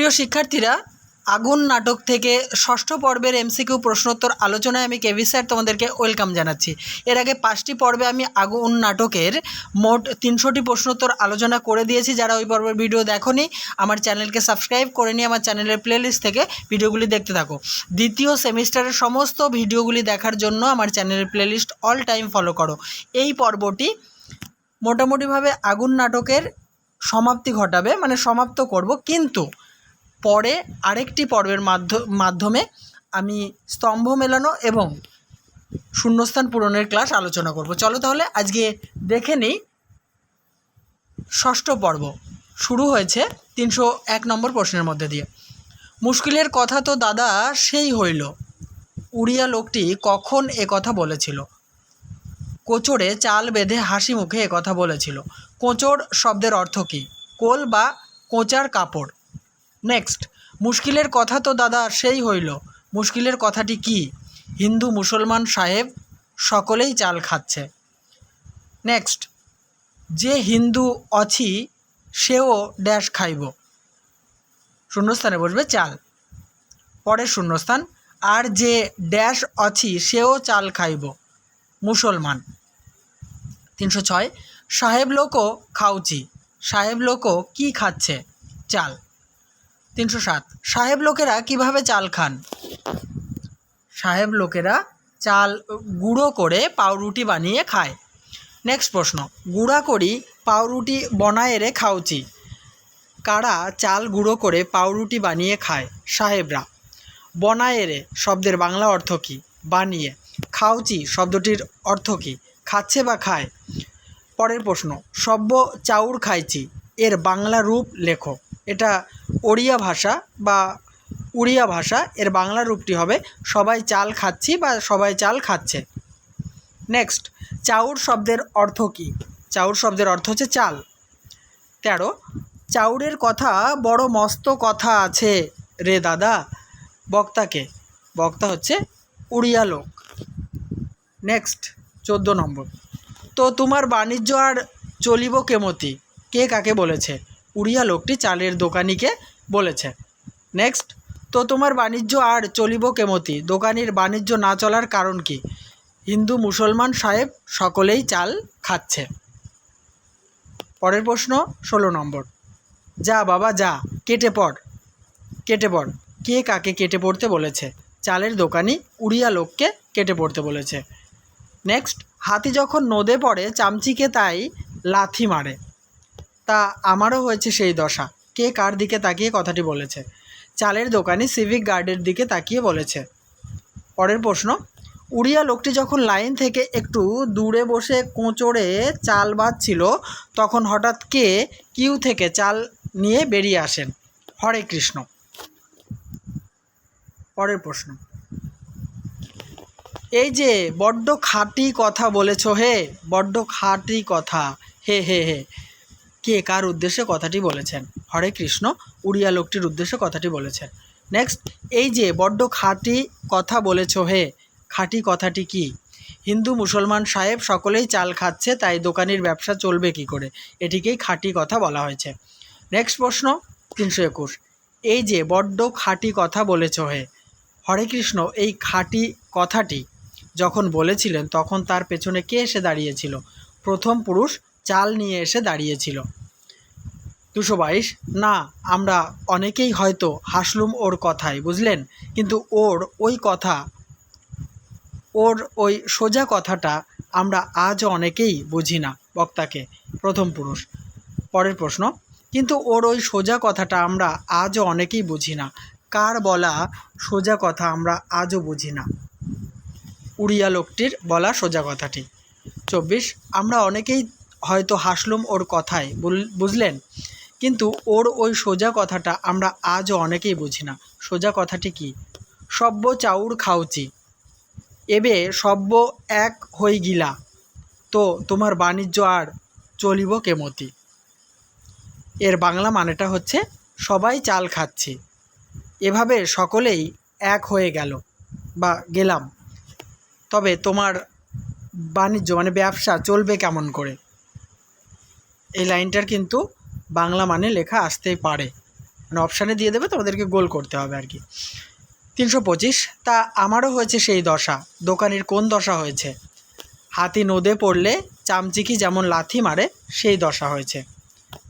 প্রিয় শিক্ষার্থীরা, আগুন নাটক থেকে ষষ্ঠ পর্বের এমসিকিউ প্রশ্নোত্তর আলোচনায় আমি কেভি স্যার তোমাদেরকে ওয়েলকাম জানাচ্ছি। এর আগে পাঁচটি পর্বে আমি আগুন নাটকের মোট তিনশোটি প্রশ্নোত্তর আলোচনা করে দিয়েছি, যারা ওই পর্বের ভিডিও দেখোনি, আমার চ্যানেলকে সাবস্ক্রাইব করে নিয়ে আমার চ্যানেলের প্লেলিস্ট থেকে ভিডিওগুলি দেখতে থাকো। দ্বিতীয় সেমিস্টারের সমস্ত ভিডিওগুলি দেখার জন্য আমার চ্যানেলের প্লেলিস্ট অল টাইম ফলো করো। এই পর্বটি মোটামুটিভাবে আগুন নাটকের সমাপ্তি ঘটাবে মানে সমাপ্ত করব, কিন্তু পরে আরেকটি পর্বের মাধ্য- মাধ্যমে আমি স্তম্ভ মেলানো এবং শূন্যস্থান পূরণের ক্লাস আলোচনা করব। চলো তাহলে আজকে দেখে নিই ষষ্ঠ পর্ব। শুরু হয়েছে তিনশো এক নম্বর প্রশ্নের মধ্যে দিয়ে। মুশকিলের কথা তো দাদা, সেই হইল। উড়িয়া লোকটি কখন এ কথা বলেছিল? কোচরে চাল বেঁধে হাসি মুখে এ কথা বলেছিল। কোচর শব্দের অর্থ কী? কোল বা কোচার কাপড়। নেক্সট মুশকিলের কথা তো দাদা সেই হইল। মুশকিলের কথাটি কি? হিন্দু মুসলমান সাহেব সকলেই চাল খাচ্ছে। নেক্সট যে হিন্দু অছি, সেও ড্যাশ খাইব। শূন্যস্থানে বসবে চাল। পরের শূন্যস্থান, আর যে ড্যাশ অছি, সেও চাল খাইব। মুসলমান। তিনশো ছয়, সাহেব লোকও খাউচি সাহেব লোকও কি খাচ্ছে? চাল। তিনশো সাত। সাহেব লোকেরা কীভাবে চাল খান? সাহেব লোকেরা চাল গুঁড়ো করে পাউরুটি বানিয়ে খায়। নেক্সট প্রশ্ন। গুঁড়া করি, পাউরুটি বনায় রে খাউচি কারা চাল গুঁড়ো করে পাউরুটি বানিয়ে খায়? সাহেবরা। বনায়েরে শব্দের বাংলা অর্থ কী? বানিয়ে। খাউচি শব্দটির অর্থ কী? খাচ্ছে বা খায়? পরের প্রশ্ন। সব্য চাউর খাইছি। এর বাংলা রূপ লেখো। এটা ওড়িয়া ভাষা বা উড়িয়া ভাষা, এর বাংলা রূপটি হবে সবাই চাল খাচ্ছি বা সবাই চাল খাচ্ছে। নেক্সট চাউর শব্দের অর্থ কী? চাউর শব্দের অর্থ হচ্ছে চাল। তেরো, চাউরের কথা বড় মস্ত কথা আছে রে দাদা, বক্তাকে। বক্তা হচ্ছে উড়িয়া লোক। নেক্সট চোদ্দ নম্বর। তো তোমার বাণিজ্য আর চলিব কেমতি? কে কাকে বলেছে? উড়িয়া লোকটি চালের দোকানিকে বলেছে। নেক্সট, তো তোমার বাণিজ্য আর চলিব কেমতি? দোকানির বাণিজ্য না চলার কারণ কি? হিন্দু মুসলমান সাহেব সকলেই চাল খাচ্ছে। পরের প্রশ্ন, ষোলো নম্বর। যা বাবা, যা, কেটে পড় কেটে পড়। কে কাকে কেটে পড়তে বলেছে? চালের দোকানি উড়িয়া লোককে কেটে পড়তে বলেছে। নেক্সট, হাতি যখন নদে পড়ে, চামচিকে তাই লাথি মারে। তা আমারও হয়েছে সেই দশা। কে কার দিকে তাকিয়ে কথাটি বলেছে? চালের দোকানি সিভিক গার্ডের দিকে তাকিয়ে বলেছে। পরের প্রশ্ন, উড়িয়া লোকটি যখন লাইন থেকে একটু দূরে বসে কোঁচড়ে চাল বাঁধছিল, তখন হঠাৎ কে কিউ থেকে চাল নিয়ে বেরিয়ে আসেন? হরে কৃষ্ণ। পরের প্রশ্ন, এই যে বড্ড খাঁটি কথা বলেছ হে, বড্ড খাঁটি কথা, হে হে হে। কে কার উদ্দেশ্যে কথাটি বলেছেন? হরে কৃষ্ণ, উড়িয়া লোকটির উদ্দেশ্যে কথাটি বলেছেন। নেক্সট এই যে বড্ড খাঁটি কথা বলেছ হে, খাঁটি কথাটি কি? হিন্দু, মুসলমান, সাহেব সকলেই চাল খাচ্ছে, তাই দোকানির ব্যবসা চলবে কি করে? এটিকেই খাঁটি কথা বলা হয়েছে। নেক্সট প্রশ্ন, তিনশো একুশ। এই যে বড্ড খাঁটি কথা বলেছ হে, হরে কৃষ্ণ, এই খাঁটি কথাটি যখন বলেছিলেন, তখন তার পেছনে কে এসে দাঁড়িয়েছিল? প্রথম পুরুষ চাল নিয়ে এসে দাঁড়িয়েছিল। দুশো বাইশ? না, আমরা অনেকেই হয়তো হাসলুম ওর কথায়, বুঝলেন? কিন্তু ওর ওই কথা, ওর ওই সোজা কথাটা আমরা আজও অনেকেই বুঝি না বক্তাকে, প্রথম পুরুষ। পরের প্রশ্ন, কিন্তু ওর ওই সোজা কথাটা আমরা আজও অনেকেই বুঝি না। কার বলা সোজা কথা আমরা আজও বুঝি না? উড়িয়া লোকটির বলা সোজা কথাটি। চব্বিশ, আমরা অনেকেই হয়তো হাসলুম ওর কথায় বুঝলেন? কিন্তু ওর ওই সোজা কথাটা আমরা আজও অনেকেই বুঝি না। সোজা কথাটি কি? সব্য চাউর খাউচি। এবে সব্য এক হই গিলা। তো তোমার বাণিজ্য আর চলিব কেমতি এর বাংলা মানেটা হচ্ছে, সবাই চাল খাচ্ছি। এভাবে সকলেই এক হয়ে গেল, বা গেলাম। তবে তোমার বাণিজ্য মানে ব্যবসা চলবে কেমন করে? এই লাইনটার কিন্তু বাংলা মানে লেখা আসতেই পারে। মানে অপশানে দিয়ে দেবে, তোমাদেরকে গোল করতে হবে আর কি। তিনশো পঁচিশ, তা আমারও হয়েছে সেই দশা। দোকানের কোন দশা হয়েছে? হাতি নদে পড়লে চামচিকি যেমন লাথি মারে, সেই দশা হয়েছে।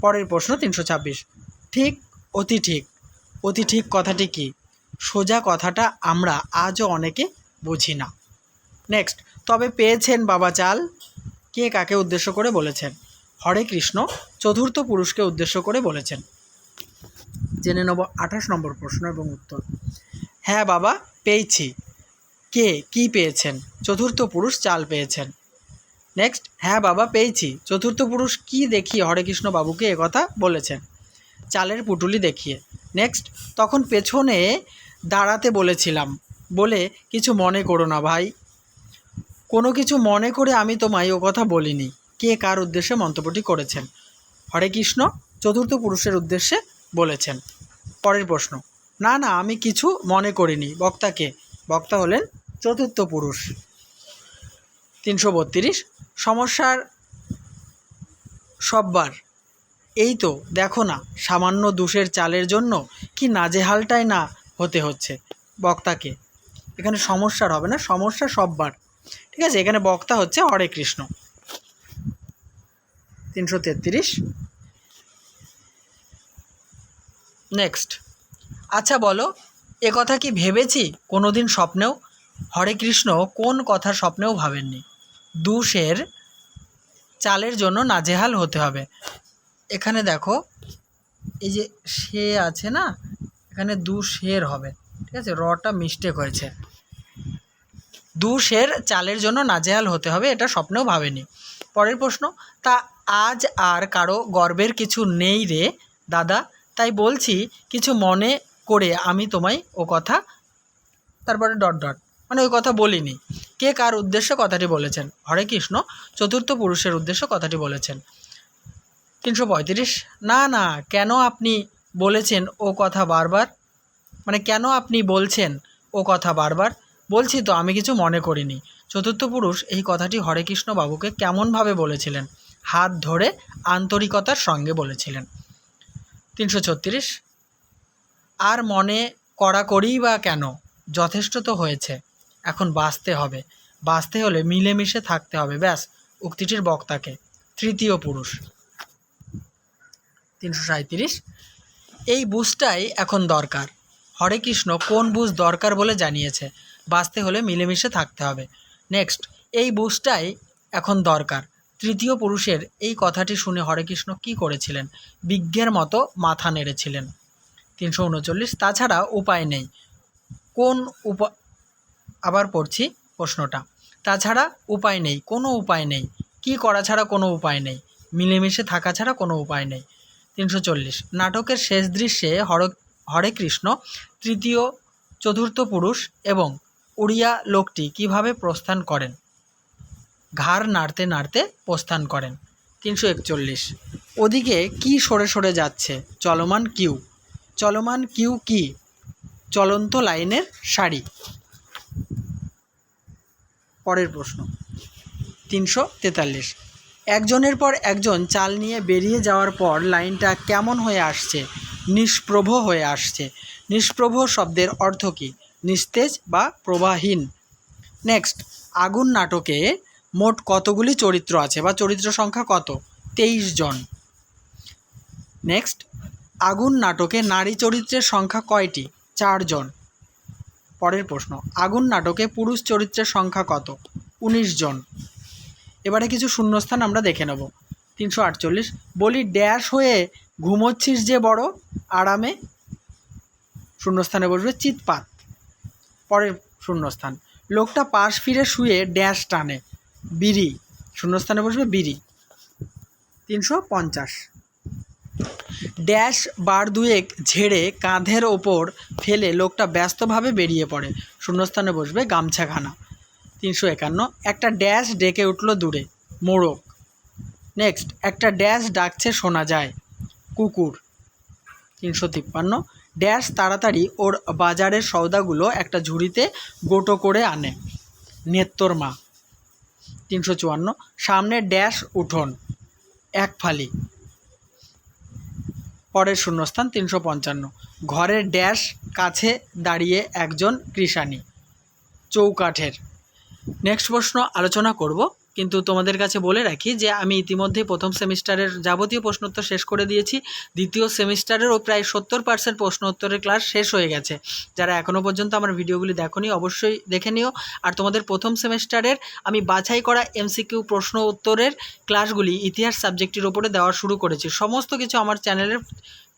পরের প্রশ্ন, তিনশো ছাব্বিশ। ঠিক, অতি ঠিক। অতি ঠিক কথাটি কি? সোজা কথাটা আমরা আজও অনেকে বুঝি না। নেক্সট, তবে পেয়েছেন বাবা চাল। কে কাকে উদ্দেশ্য করে বলেছেন? হরে কৃষ্ণ চতুর্থ পুরুষকে উদ্দেশ্য করে বলেছেন। জেনে নেব আঠাশ নম্বর প্রশ্ন এবং উত্তর। হ্যাঁ বাবা, পেয়েছি। কে? কি পেয়েছেন? চতুর্থ পুরুষ চাল পেয়েছেন। নেক্সট হ্যাঁ বাবা, পেয়েছি। চতুর্থ পুরুষ কি দেখিয়ে হরেকৃষ্ণ বাবুকে একথা বলেছেন? চালের পুটুলি দেখিয়ে। নেক্সট, তখন পেছনে দাঁড়াতে বলেছিলাম। বলে, কিছু মনে করো না ভাই। কোনো কিছু মনে করে আমি তোমায় ও কথা বলিনি। কে কার উদ্দেশ্যে মন্তব্যটি করেছেন? হরে কৃষ্ণ, চতুর্থ পুরুষের উদ্দেশ্যে বলেছেন। পরের প্রশ্ন, না না, আমি কিছু মনে করিনি। বক্তাকে বক্তা হলেন চতুর্থ পুরুষ। তিনশো বত্রিশ, সমস্যার সববার। এই তো, দেখো না, সামান্য দুষের চালের জন্য কি নাজেহালটাই না হতে হচ্ছে। বক্তাকে এখানে সমস্যার হবে না, সমস্যা সববার। ঠিক আছে, এখানে বক্তা হচ্ছে হরে কৃষ্ণ। তিনশো তেত্রিশ। নেক্সট আচ্ছা বলো, এ কথা কি ভেবেছি? কোনো দিন স্বপ্নেও? হরে কৃষ্ণ, কোন কথা স্বপ্নেও ভাবেননি? দুশের চালের জন্য নাজেহাল হতে হবে। এখানে দেখো, এই যে সে আছে না, এখানে দু শের হবে। ঠিক আছে? রটা মিস্টেক হয়েছে। দু শের চালের জন্য নাজেহাল হতে হবে, এটা স্বপ্নেও ভাবেনি। পরের প্রশ্ন, তা আজ আর কারও গর্বের কিছু নেই রে, দাদা। তাই বলছি, কিছু মনে করে আমি তোমায় ও কথা তারপরে ডট ডট। মানে ওই কথা বলিনি। কে কার উদ্দেশ্যে কথাটি বলেছেন? হরে কৃষ্ণ, চতুর্থ পুরুষের উদ্দেশ্যে কথাটি বলেছেন। তিনশো পঁয়ত্রিশ? না না, কেন আপনি বলেছেন ও কথা বারবার? মানে কেন আপনি বলছেন ও কথা বারবার? বলছি তো, আমি কিছু মনে করিনি। চতুর্থ পুরুষ এই কথাটি হরে কৃষ্ণ বাবুকে কেমনভাবে বলেছিলেন? হাত ধরে আন্তরিকতার সঙ্গে বলেছিলেন। তিনশো ছত্রিশ। আর মনে করা বা কেন? যথেষ্ট তো হয়েছে। এখন বাঁচতে হবে। বাঁচতে হলে মিলেমিশে থাকতে হবে, ব্যাস, উক্তিটির বক্তাকে। তৃতীয় পুরুষ। তিনশো সাঁত্রিশ এই বুঝটাই এখন দরকার। হরে কৃষ্ণ, কোন বুঝ দরকার বলে জানিয়েছে? বাঁচতে হলে মিলেমিশে থাকতে হবে। নেক্সট, এই বুঝটাই এখন দরকার। তৃতীয় পুরুষের এই কথাটি শুনে হরেকৃষ্ণ কী করেছিলেন? বিজ্ঞের মতো মাথা নেড়েছিলেন। তিনশো উনচল্লিশ, তাছাড়া উপায় নেই। কোন উপা, আবার পড়ছি প্রশ্নটা। তাছাড়া উপায় নেই, কোনো উপায় নেই। কি করা ছাড়া কোনো উপায় নেই। মিলেমিশে থাকা ছাড়া কোনো উপায় নেই। তিনশো চল্লিশ, নাটকের শেষ দৃশ্যে হর হরে কৃষ্ণ তৃতীয়, চতুর্থ পুরুষ এবং উড়িয়া লোকটি কীভাবে প্রস্থান করেন? ঘাড় নাড়তে নাড়তে প্রস্থান করেন। তিনশো একচল্লিশ। ওদিকে কি সরে সরে যাচ্ছে? চলমান কিউ। চলমান কিউ কি? চলন্ত লাইনের শাড়ি পরের প্রশ্ন। তিনশো তেতাল্লিশ। একজনের পর একজন চাল নিয়ে বেরিয়ে যাওয়ার পর লাইনটা কেমন হয়ে আসছে? নিষ্প্রভ হয়ে আসছে। নিষ্প্রভ শব্দের অর্থ কী? নিস্তেজ বা প্রবাহীন। নেক্সট। আগুন নাটকে মোট কতগুলি চরিত্র আছে বা চরিত্র সংখ্যা কত? তেইশ জন। নেক্সট আগুন নাটকে নারী চরিত্রের সংখ্যা কয়টি? চারজন পরের প্রশ্ন, আগুন নাটকে পুরুষ চরিত্রের সংখ্যা কত? উনিশ জন। এবারে কিছু শূন্যস্থান আমরা দেখে নেব। তিনশো আটচল্লিশ, বলি ড্যাশ হয়ে ঘুমোচ্ছিস যে বড়, আরামে। শূন্যস্থানে বসবে চিৎপাত। পরের শূন্যস্থান, লোকটা পাশ ফিরে শুয়ে ড্যাশ টানে। বিড়ি, শূন্যস্থানে বসবে বিড়ি। তিনশো পঞ্চাশ। ড্যাশ বার দুয়েক ঝেড়ে কাঁধের ওপর ফেলে লোকটা ব্যস্তভাবে বেরিয়ে পড়ে। শূন্যস্থানে বসবে গামছাখানা। তিনশো একান্ন। একটা ড্যাশ ডেকে উঠল দূরে। মোড়ক। নেক্সট, একটা ড্যাশ ডাকছে শোনা যায়। কুকুর। তিনশো তিপ্পান্ন। ড্যাশ তাড়াতাড়ি ওর বাজারের সওদাগুলো একটা ঝুড়িতে গোটো করে আনে। নেত্তর মা। তিনশো চুয়ান্ন, সামনে ড্যাশ উঠোন, এক ফালি। পরের শূন্যস্থান তিনশো পঞ্চান্ন ঘরের ড্যাশ, কাছে দাঁড়িয়ে একজন কৃষাণী, চৌকাঠের। নেক্সট প্রশ্ন আলোচনা করব। কিন্তু তোমাদের কাছে বলে রাখি যে আমি ইতিমধ্যেই প্রথম সেমিস্টারের যাবতীয় প্রশ্নোত্তর শেষ করে দিয়েছি। দ্বিতীয় সেমিস্টারেরও প্রায় সত্তর পার্সেন্ট প্রশ্ন উত্তরের ক্লাস শেষ হয়ে গেছে। যারা এখনও পর্যন্ত আমার ভিডিওগুলি দেখোনি, অবশ্যই দেখে নিও। আর তোমাদের প্রথম সেমিস্টারের আমি বাছাই করা এমসিকিউ প্রশ্ন উত্তরের ক্লাসগুলি ইতিহাস সাবজেক্টের ওপরে দেওয়া শুরু করেছি। সমস্ত কিছু আমার চ্যানেলের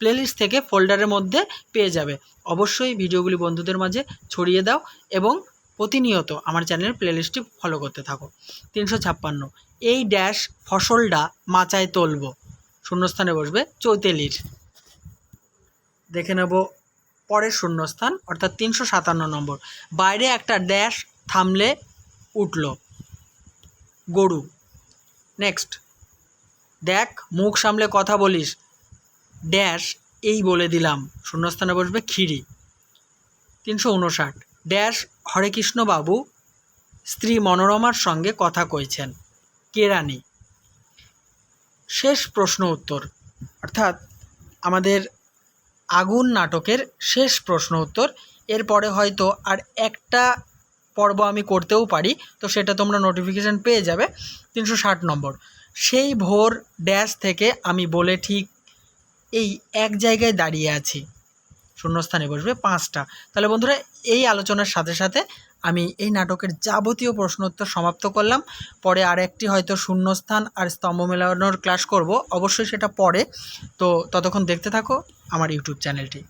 প্লেলিস্ট থেকে ফোল্ডারের মধ্যে পেয়ে যাবে। অবশ্যই ভিডিওগুলি বন্ধুদের মাঝে ছড়িয়ে দাও এবং প্রতিনিয়ত আমার চ্যানেলের প্লেলিস্টটি ফলো করতে থাকো। তিনশো ছাপ্পান্ন। এই ড্যাশ ফসলটা মাচায় তুলব। শূন্যস্থানে বসবে চৈতেলির। দেখে নেব পরের শূন্যস্থান, অর্থাৎ তিনশো সাতান্ন নম্বর। বাইরে একটা ড্যাশ থামলে উঠল। গরু। নেক্সট দেখ, মুখ সামলে কথা বলিস। ড্যাশ এই বলে দিলাম। শূন্যস্থানে বসবে খিরি তিনশো উনষাট। ড্যাশ হরেকৃষ্ণবাবু স্ত্রী মনোরমার সঙ্গে কথা কইছেন। কেরানি শেষ প্রশ্ন উত্তর। অর্থাৎ আমাদের আগুন নাটকের শেষ প্রশ্ন উত্তর। এরপরে হয়তো আর একটা পর্ব আমি করতেও পারি, তো সেটা তোমরা নোটিফিকেশান পেয়ে যাবে। তিনশো ষাট নম্বর। সেই ভোর ড্যাশ থেকে আমি বলে ঠিক এই এক জায়গায় দাঁড়িয়ে আছি। শূন্যস্থানে বসবে পাঁচটা। তাহলে বন্ধুরা, এই আলোচনার সাথে সাথে আমি এই নাটকের যাবতীয় প্রশ্নোত্তর সমাপ্ত করলাম। পরে আর একটি হয়তো শূন্যস্থান আর স্তম্ভ মেলানোর ক্লাস করব। অবশ্যই সেটা পরে। তো ততক্ষণ দেখতে থাকো আমার ইউটিউব চ্যানেলটি।